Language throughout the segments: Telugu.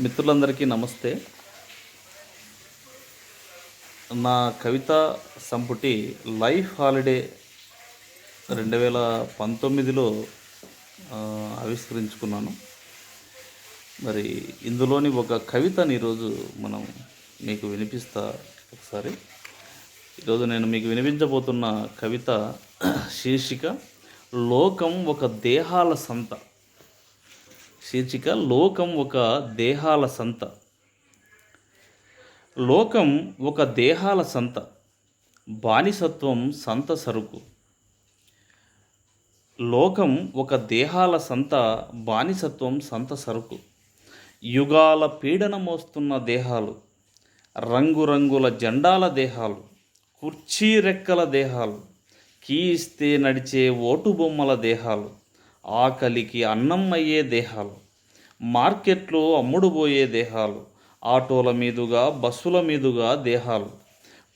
మిత్రులందరికీ నమస్తే. నా కవిత సంపుటి లైఫ్ హాలిడే రెండు వేల పంతొమ్మిదిలో ఆవిష్కరించుకున్నాను. మరి ఇందులోని ఒక కవితని ఈరోజు మనం మీకు వినిపిస్తా ఒకసారి. ఈరోజు నేను మీకు వినిపించబోతున్న కవిత శీర్షిక లోకం ఒక దేహాల సంత. శీర్షిక లోకం ఒక దేహాల సంత. లోకం ఒక దేహాల సంత. బానిసత్వం సంత సరుకు. లోకం ఒక దేహాల సంత బానిసత్వం సంత సరుకు. యుగాల పీడన మోస్తున్న దేహాలు రంగురంగుల జెండాల దేహాలు కుర్చీ రెక్కల దేహాలు కీ ఇస్తే నడిచే ఓటు బొమ్మల దేహాలు. ఆకలికి అన్నం అయ్యే దేహాలు మార్కెట్లో అమ్ముడుపోయే దేహాలు ఆటోల మీదుగా బస్సుల మీదుగా దేహాలు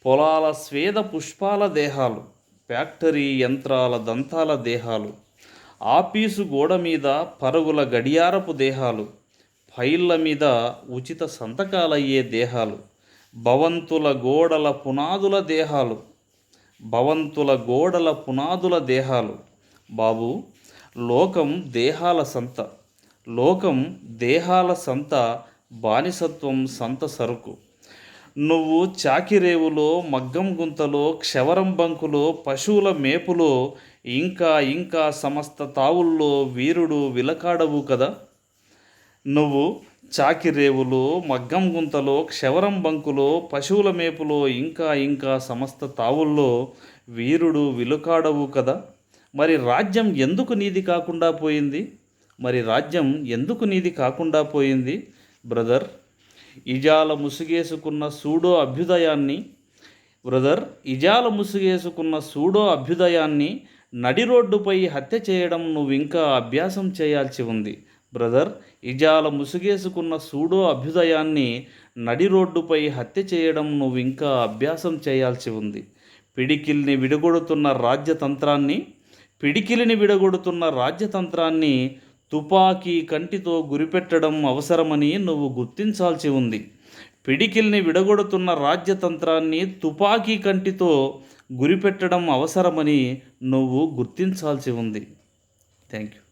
పొలాల స్వేద పుష్పాల దేహాలు ఫ్యాక్టరీ యంత్రాల దంతాల దేహాలు ఆఫీసు గోడ మీద పరుగుల గడియారపు దేహాలు ఫైళ్ళ మీద ఉచిత సంతకాలయ్యే దేహాలు భవంతుల గోడల పునాదుల దేహాలు భవంతుల గోడల పునాదుల దేహాలు. బాబు లోకం దేహాల సంత. లోకం దేహాల సంత బానిసత్వం సంత సరుకు. నువ్వు చాకిరేవులో మగ్గం గుంతలో క్షవరం బంకులో పశువుల మేపులో ఇంకా ఇంకా సమస్త తావుల్లో వీరుడు విలకాడవు కదా? నువ్వు చాకిరేవులో మగ్గం గుంతలో క్షవరం బంకులో పశువుల మేపులో ఇంకా ఇంకా సమస్త తావుల్లో వీరుడు విలుకాడవు కదా? మరి రాజ్యం ఎందుకు నీది కాకుండా పోయింది? మరి రాజ్యం ఎందుకు నీది కాకుండా పోయింది? బ్రదర్ ఇజాల ముసుగేసుకున్న సూడో అభ్యుదయాన్ని బ్రదర్ ఇజాల ముసుగేసుకున్న సూడో అభ్యుదయాన్ని నడి రోడ్డుపై హత్య చేయడం నువ్వు ఇంకా అభ్యాసం చేయాల్సి ఉంది. బ్రదర్ ఇజాల ముసుగేసుకున్న సూడో అభ్యుదయాన్ని నడి రోడ్డుపై హత్య చేయడం నువ్వు ఇంకా అభ్యాసం చేయాల్సి ఉంది. పిడికిల్ని విడగొడుతున్న రాజ్యతంత్రాన్ని పిడికిలిని విడగొడుతున్న రాజ్యతంత్రాన్ని తుపాకీ కంటితో గురిపెట్టడం అవసరమని నువ్వు గుర్తించాల్సి ఉంది. పిడికిల్ని విడగొడుతున్న రాజ్యతంత్రాన్ని తుపాకీ కంటితో గురిపెట్టడం అవసరమని నువ్వు గుర్తించాల్సి ఉంది. Thank you